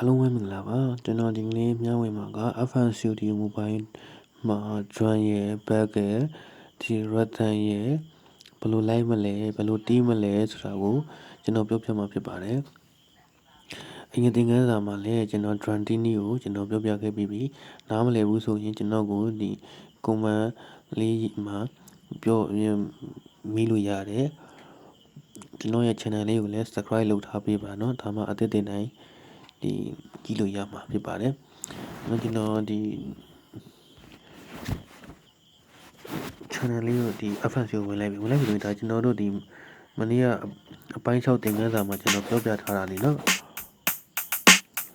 အားလုံးပဲမင်္ဂလာပါကျွန်တော်ဒီကနေ့မျှဝေမှာက FN Studio Mobile မှာ drum ရဲ့ back ရဲ့ဒီ rhythm ရဲ့ဘယ်လိုလိုက်မလဲဘယ်လိုတီးမလဲဆိုတာကိုကျွန်တော်ပြောပြမှာဖြစ်ပါတယ်အင်္ဂတင်ကန်းစာမှာလည်းကျွန်တော် drum တီးနည်းကိုကျွန်တော်ပြောပြခဲ့ပြီးပြီနားမလည်ဘူးဆိုရင်ကျွန်တော်ကိုဒီ comment လေးမှာပြောမိလို့ရတယ်ကျွန်တော်ရဲ့ channel လေးကိုလည်း subscribe လုပ်ထားပေးပါเนาะဒါမှအသစ်တင်တိုင်း ဒီကြည့်လို့ရမှာဖြစ်ပါတယ်ဒါကျွန်တော်ဒီ channel လေးကိုဒီ FS ကိုဝင်လိုက်ပြီဝင်လိုက်ပြီလို့ဒါကျွန်တော်တို့ဒီမနေ့ကအပိုင်း6သင်ခန်းစာမှာကျွန်တော်ပြောပြထားတာလေနော်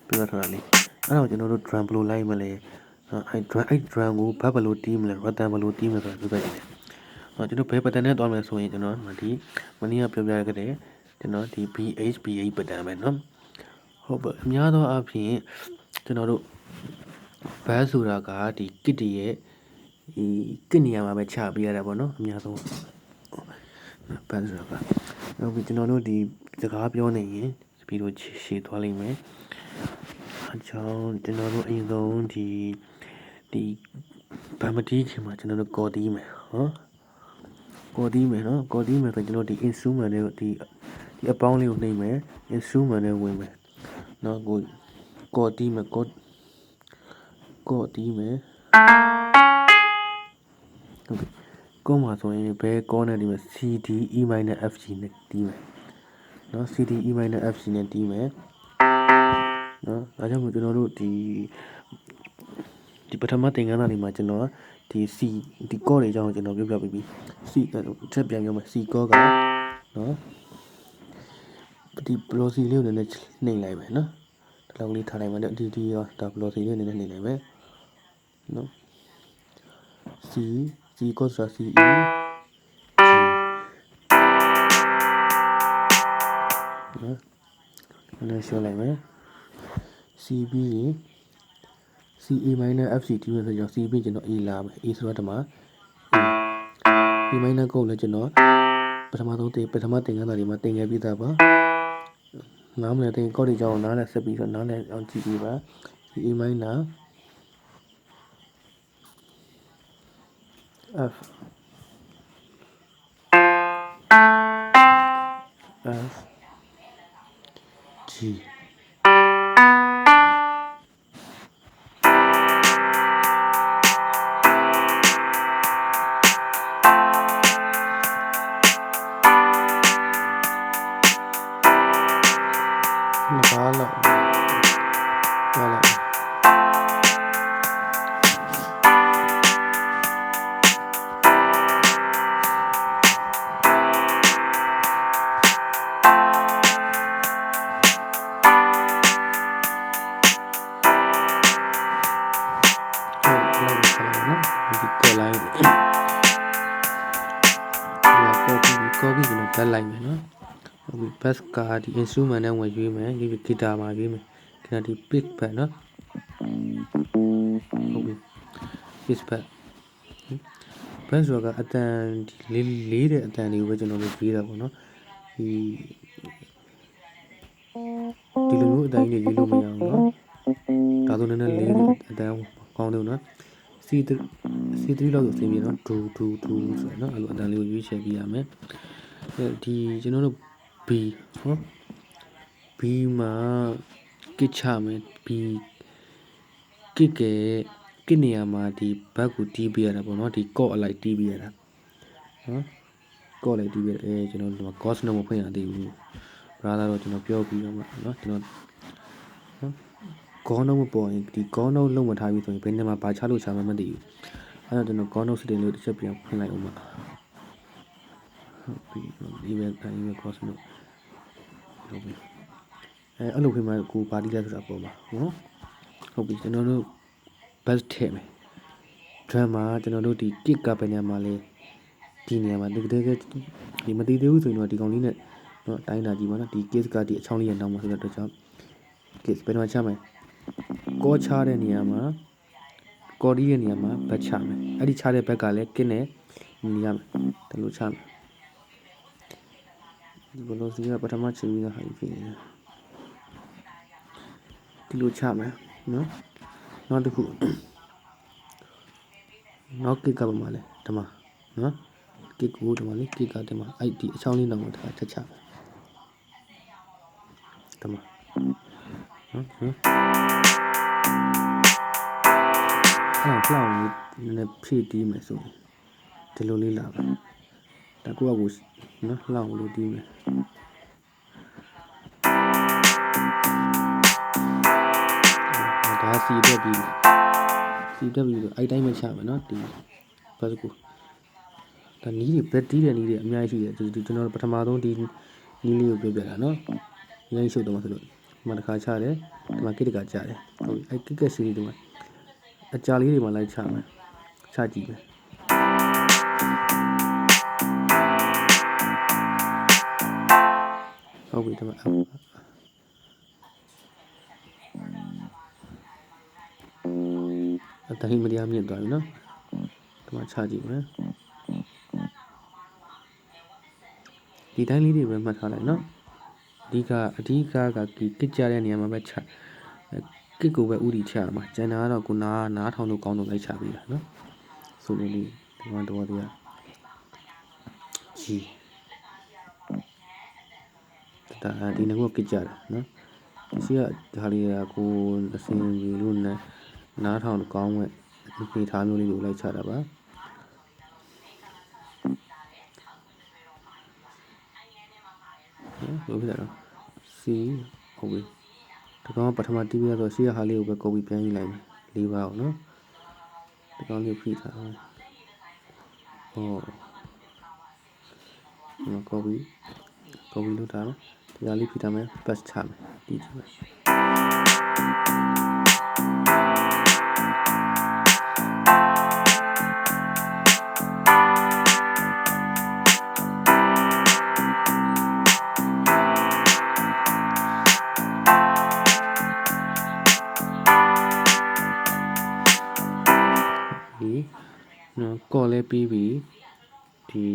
ပြောထားတာလေအဲ့တော့ကျွန်တော်တို့ drum ဘယ်လိုလိုက်မလဲအဲ့ drum အဲ့ drum ကိုဘယ်လိုတီးမလဲ rattan ဘယ်လိုတီးမလဲဆိုတာပြောပြတယ်ဟောကျွန်တော်ဘယ် pattern နဲ့သွားမလဲဆိုရင်ကျွန်တော်ဒီမနေ့ကပြောပြခဲ့တဲ့ကျွန်တော်ဒီ BHBA pattern ပဲနော် ဟုတ်ပါအများသောအားဖြင့်ကျွန်တော်တို့ဘတ်ဆိုတာကဒီကစ်တရဲ့ဒီကစ်နေရာမှာပဲချပေးရတာပေါ့နော်အများဆုံးဘတ်ဆိုတာကနောက်ပြီးကျွန်တော်တို့ဒီစကားပြောနေရင်ပြီးတော့ရှည်သွားလိမ့်မယ်အချောင်းကျွန်တော်တို့အရင်ဆုံးဒီဒီဗမတီးချင်မှာကျွန်တော်တို့ကော်တီးမယ်ဟောကော်တီးမယ်နော်ကော်တီးမယ်ဆိုကျွန်တော်ဒီ instrument တွေကိုဒီဒီအပေါင်းလေးကိုနှိမ့်မယ် instrument တွေဝင်မယ် နော်ကိုကော်တီးမယ်ကော်ကော်တီးမယ်ဟုတ်ပြီကောမှာဆိုရင်ဘဲကောနဲ့ဒီမှာ CD E minor FG နဲ့တီးမယ်နော် CD E minor FG နဲ့တီးမယ်နော်ဒါကြောင့်မို့ကျွန်တော်တို့ဒီဒီပထမသင်ခန်းစာလေးမှာကျွန်တော်ဒီ C ဒီကောတွေအကြောင်းကျွန်တော်ပြောပြပြီးပြီ C ထပ်ပြန်ပြောမယ် C ကောကနော် ဒီ velocity လေးကိုလည်းနှိမ့်လိုက်မယ်နော်ဒီလောက်လေးထားလိုက်မယ်ဒီဒီရောဒါ velocity လေးနည်းနည်းနှိမ့်လိုက်မယ်နော် C C ကောဆိုတာ C E G နော်နည်းရှင်းလိုက်မယ် C B ရင် C A minor F C T ဆိုတော့ C B ကျွန်တော် A လာမယ် A ဆိုတော့ဒီမှာ A minor ကိုလည်းကျွန်တော်ပထမဆုံးတင်ပထမသင်ခန်းစာတွေမှာသင်ခဲ့ပြီးသားပါ နားမလဲတင်ကော့ဒီကြောင်းနားနဲ့ဆက်ပြီးတော့နားနဲ့အောင်ကြည့်ပြီးပါ A minor F F G ကောပြီးကျွန်တော်ဘက်လိုက်မယ်နော်ဟုတ်ပြီဘတ်ကာဒီ instrument နဲ့ဝင်ရွေးမယ်ရွေးပြီးဂီတာမှာရွေးမယ်ဂီတာဒီ pick ဘက်နော်ဟုတ်ပြီ pick ဘက်ဘတ်ဆိုတာကအတန်ဒီလေးလေးတဲ့အတန်တွေကိုပဲကျွန်တော်တို့ရွေးတာပေါ့နော်ဒီဒီလိုမျိုးအတန်ကြီးတွေရွေးလို့မရအောင်နော်ဒါဆိုလည်းလေးတဲ့အတန်ကောင်းတယ်နော် C3 C3 လောက်ဆိုအဆင်ပြေနော်ဒူဒူဒူဆိုတော့နော်အဲ့လိုအတန်လေးကိုရွေးချယ်ပြရမယ် ဒီကျွန်တော်တို့ B ဟော B မှာကစ်ချမယ် B ကစ်ကဲကစ်နေရာမှာဒီဘက်ကိုတီးပြရတာပေါ့နော်ဒီကော့အလိုက်တီးပြရတာနော်ကော့လိုက်တီးပြအဲကျွန်တော်ဒီမှာ cost နဲ့မဖွင့်ရသေးဘူး brother တော့ကျွန်တော်ပြောပြီးတော့မှနော်ကျွန်တော်နော်ကောနှုတ်မပေါ်ရင်ဒီကောနှုတ်လုံးမထားပြီးဆိုရင်ဘယ်နေမှာပါချလို့ချမှမသိဘူးအဲ့တော့ကျွန်တော်ကောနှုတ်စတင်လို့တစ်ချက်ပြန်ဖွင့်လိုက်အောင်ပါ ဟုတ်ပြီဒီဘက်အဲဒီဘက် cost နှုတ်ဟုတ်ပြီအဲအဲ့လိုခင်ဗျာကိုပါတီးလိုက်ဆိုတာပေါ်မှာနော်ဟုတ်ပြီကျွန်တော်တို့ bus ထည့်မယ် drum မှာကျွန်တော်တို့ဒီ kick ကပဲနေရာမှာလဲဒီနေရာမှာတကယ်တကယ်ဒီမတည်သေးဘူးဆိုရင်တော့ဒီကောင်လေးနဲ့တော့တိုင်းတာကြည့်ပါနော်ဒီ case ကဒီအချောင်းလေးရနောက်မှာဆိုတော့ကြောင့် case ဘယ်တော့ချမယ်ကောချတဲ့နေရာမှာကော်ဒီရဲ့နေရာမှာဘတ်ချမယ်အဲ့ဒီချတဲ့ဘက်ကလည်း kick နဲ့နေရမယ်ဒါလိုချမယ် ဒီဘလို့စီကပထမချိန်ပြီးတော့ဟာဖြစ်နေတယ်ဒီလိုချမယ်နော်နောက်တစ်ခုနောက်ကစ်ကပါမလဲဒီမှာနော်ကစ်ကိုဒီမှာလေကစ်ကဒီမှာအဲ့ဒီအချောင်းလေးတော့မှာတစ်ခါချက်ချမယ်ဒီမှာနော်နော်အဲ့ဖလောင်းလေးနည်းနည်းဖြည့်တီးမယ်ဆိုရင်ဒီလိုလေးလာပါ ဒါကိုကကိုနော်လှောင်းလို့တီးမယ်ဒါစီတက်ပြီးစီတက်ပြီးတော့အဲ့တိုင်းပဲချမယ်နော်ဒီဘတ်ကူဒါနီးတွေဘက်တီးတဲ့နီးတွေအများကြီးရှိတယ်ဒီကျွန်တော်ပထမဆုံးဒီနီးလေးကိုပြောပြတာနော်ရိုင်းရှုပ်တော့မှဆိုလို့ဒီမှာတစ်ခါချတယ်ဒီမှာကိတကချတယ်ဟုတ်အဲ့ကိကက်စီလေးဒီမှာအကြာလေးတွေမှာလိုက်ချမယ်ချကြည့်မယ် ဟုတ်ပြီဒီမှာအတဟိမတရားမြင့်သွားပြီနော်ဒီမှာချကြည့်မယ်ဒီတိုင်းလေးတွေပဲမှတ်ထားလိုက်နော်အဓိကအဓိကကဒီကစ်ကြတဲ့နေရာမှာပဲချကစ်ကိုပဲဥတီချရမှာကျန်တာကတော့ကိုနာနားထောင်လို့ကောင်းလို့လိုက်ချပြီးတာနော်ဆိုနေလေးဒီမှာတော့တရားကြီး ဒါဒီငါကကစ်ကြတာနော်ရှိကဒါလေးကကိုအစင်ကြီးလို့နဲ့နားထောင်ကောင်းမဲ့ဒီထားမျိုးလေးကိုလိုက်ချတာပါဟုတ်ပြီလားစီဟုတ်ပြီဒီကောင်ပထမတီးပြတော့ရှေ့ဟာလေးကိုပဲကုတ်ပြီးပြန်ယူလိုက်မယ်လေးပါအောင်နော်ဒီကောင်လေးဖိထားအောင်ဟောဒီမှာကုတ်ပြီးကုတ်ပြီးလို့ထားမယ် ဒီဟာလေးဖိထားမယ်ပတ်ချမယ်ဒီချမယ်ဒီနော်ကော်လဲပြီးပြီဒီ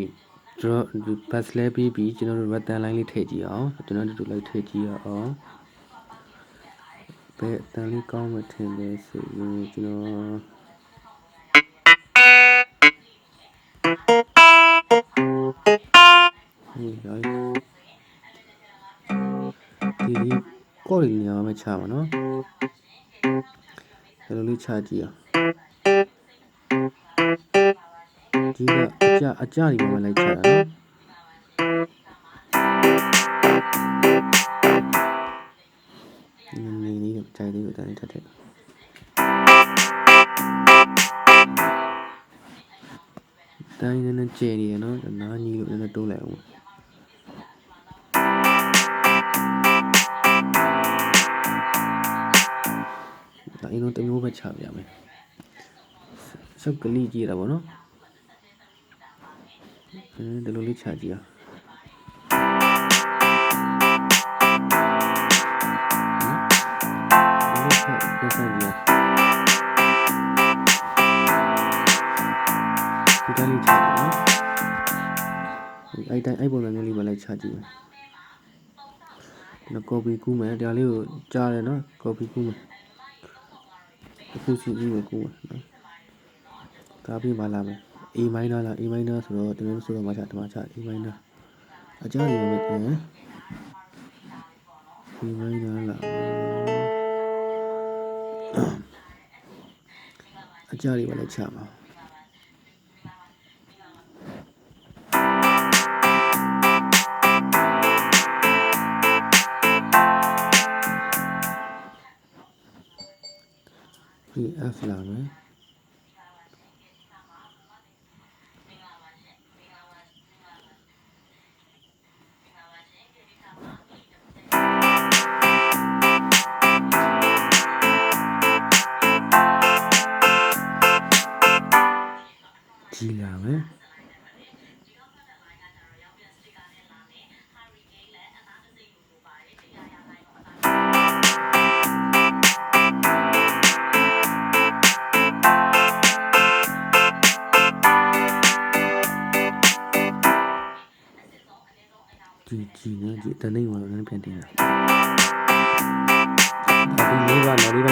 draw ဒီ bus လဲပြီးပြီကျွန်တော်တို့ rattan line လေးထည့်ကြည့်အောင်ကျွန်တော်တို့လိုက်ထည့်ကြည့်ရအောင်ဘယ်အတန်လေးကောင်းမှထင်လဲဆိုရင်ကျွန်တော်ဟေးရိုင်းဒီဒီကော်ရီနေရာမှာချပါနော်ဒီလိုလေးချကြည့်အောင်ဒီကအ ကြအကြဒီမှာလိုက်ချတာနော်နေနေကြိုက်သေးတယ်တိုင်းထက်ထက်တိုင်းနဲ့ကျဲနေရနော်နားကြီးလို့နည်းနည်းတိုးလိုက်အောင်ဒါအင်းတို့တမျိုးပဲချပြမယ်စုပ်ကလေးကြည့်တာပေါ့နော်အဲ ဒီလိုလေးချကြည့်အောင်လေးချပြစမ်းကြည့်ဒီတိုင်းလေးချကြည့်နော်အဲ့တိုင်းအဲ့ပုံစံမျိုးလေးပဲလိုက်ချကြည့်မယ်နော်ကော်ပီကူးမယ်ဒါလေးကိုကြားတယ်နော်ကော်ပီကူးမယ်အခုစီကြီးကိုကူးမယ်နော်ကားပြီးမှလာမယ် A minor လား A minor ဆိုတော့ဒီလိုဆိုတော့မှချတမချ A minor အကြရမယ်ပြန် A minor လားအကြရပါလဲချပါ တနေ့မှာလည်းပြန်တင်တာဒါဒီလေးပါနောက်လေးပိုင်း